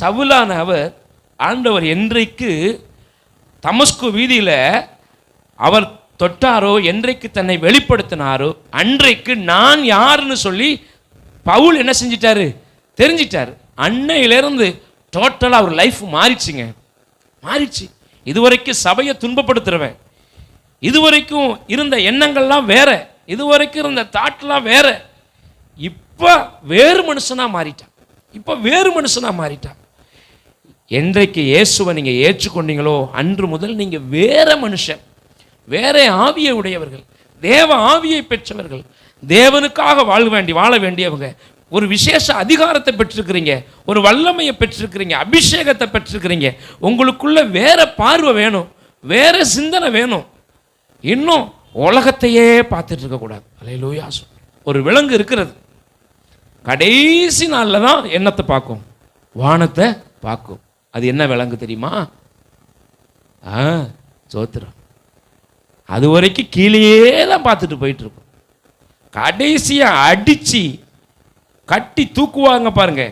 சவுலான அவர் ஆண்டவர் என்றைக்கு தமஸ்கு வீதியில் அவர் தொட்டாரோ என்றைக்கு தன்னை வெளிப்படுத்தினாரோ அன்றைக்கு நான் யாருன்னு சொல்லி பவுல் என்ன செஞ்சிட்டாரு? தெரிஞ்சிட்டார். அன்னையிலேருந்து டோட்டலாக அவர் லைஃப் மாறிச்சுங்க மாறிச்சு இதுவரைக்கும் சபையை துன்பப்படுத்துறவன். இதுவரைக்கும் இருந்த எண்ணங்கள்லாம் வேற. இதுவரைக்கும் இருந்த தாட்லாம் வேற. இப்போ வேறு மனுஷனாக மாறிட்டான். இப்போ வேறு மனுஷனா மாறிட்டான். என்றைக்கு இயேசுவை நீங்கள் ஏற்றுக்கொண்டீங்களோ அன்று முதல் நீங்கள் வேற மனுஷன். வேற ஆவியை உடையவர்கள் தேவ ஆவியை பெற்றவர்கள் தேவனுக்காக வாழ வேண்டி வாழ வேண்டியவங்க. ஒரு விசேஷ அதிகாரத்தை பெற்றிருக்கிறீங்க ஒரு வல்லமையை பெற்றிருக்கிறீங்க அபிஷேகத்தை பெற்றிருக்கிறீங்க. உங்களுக்குள்ள வேற பார்வை வேணும் வேற சிந்தனை வேணும். இன்னும் உலகத்தையே பார்த்துட்டு இருக்கக்கூடாது. அலையிலூயா. ஒரு விலங்கு இருக்கிறது. கடைசி நாளில் தான் எண்ணத்தை பார்க்கும். வானத்தை பார்க்கும். அது என்ன விலங்கு தெரியுமா? ஆ சோத்திரம் அது வரைக்கும் கீழேயே தான் பார்த்துட்டு போயிட்டுருக்கும் கடைசியாக அடித்து கட்டி தூக்குவாங்க பாருங்க.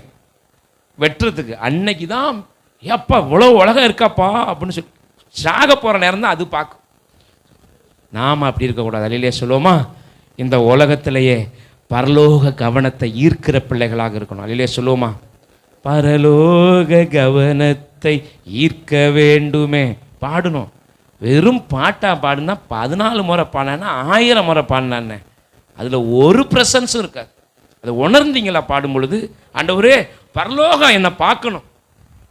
வெட்டுறதுக்கு. அன்னைக்கு தான் ஏப்பா இவ்வளோ உலகம் இருக்காப்பா? அப்படின்னு சொல்லி. சாக போகிற நேரம் தான் அது பார்க்கும். நாம் அப்படி இருக்கக்கூடாது. அலையிலே சொல்லுவோமா? இந்த உலகத்திலேயே பரலோக கவனத்தை ஈர்க்கிற பிள்ளைகளாக இருக்கணும். அல்லையே சொல்லுவோமா? பரலோக கவனத்தை ஈர்க்க வேண்டுமே. பாடணும். வெறும் பாட்டாக பாடுனா பதினாலு முறை பாடினா ஆயிரம் முறை பாடினான்னு. அதில் ஒரு ப்ரெசன்ஸும் இருக்காது. அதை உணர்ந்தீங்களா பாடும் பொழுது ஆண்டவரே பரலோகம் என்னை பார்க்கணும்.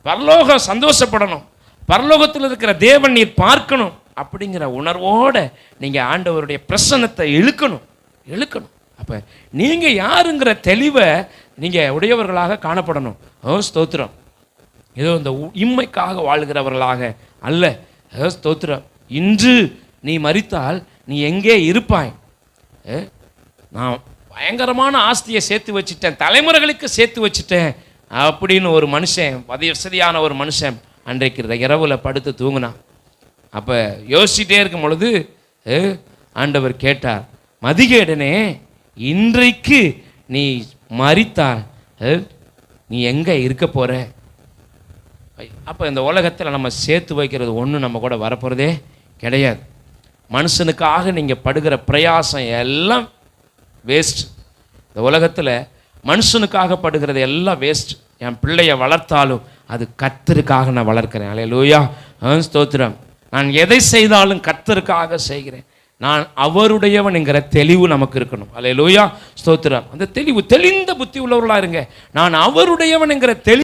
பரலோகம் சந்தோஷப்படணும். பரலோகத்தில் இருக்கிற தேவன் நீர் பார்க்கணும். அப்படிங்கிற உணர்வோடு நீங்கள் ஆண்டவருடைய பிரசன்னத்தை இழுக்கணும். இழுக்கணும். அப்போ நீங்கள் யாருங்கிற தெளிவை நீங்கள் உடையவர்களாக காணப்படணும். ஓ ஸ்தோத்திரம். ஏதோ இந்த உ- இம்மைக்காக வாழ்கிறவர்களாக அல்ல. ஏதோ ஸ்தோத்திரம். இன்று நீ மறித்தால் நீ எங்கே இருப்பாய்? நான் பயங்கரமான ஆஸ்தியை சேர்த்து வச்சுட்டேன் தலைமுறைகளுக்கு சேர்த்து வச்சுட்டேன் அப்படின்னு ஒரு மனுஷன் வதி வசதியான ஒரு மனுஷன் அன்றைக்கு இந்த படுத்து தூங்கினான் அப்போ யோசிச்சுட்டே இருக்கும் பொழுது ஆண்டவர் கேட்டார் மதிகேடனே இன்றைக்கு நீ மறித்தால் நீ எங்கே இருக்க போகிற அப்போ இந்த உலகத்தில் நம்ம சேர்த்து வைக்கிறது ஒன்றும் நம்ம கூட வரப்போகிறதே கிடையாது. மனுஷனுக்காக நீங்கள் படுகிற பிரயாசம் எல்லாம் வேஸ்ட் இந்த உலகத்தில் மனுஷனுக்காக படுகிறது எல்லாம் வேஸ்ட் என் பிள்ளையை வளர்த்தாலும் அது கத்தருக்காக நான் வளர்க்குறேன். அலையலூயா லூயா ஸ்தோத்திரம். நான் எதை செய்தாலும் கத்தருக்காக செய்கிறேன். நான் அவருடையவன் என்கிற தெளிவு நமக்கு இருக்கணும். அல்ல லோயா ஸ்தோத்திரம். அந்த தெளிவு தெளிந்த புத்தி உள்ளவர்களாக இருங்க. நான் அவருடையவன் என்கிற தெளிவு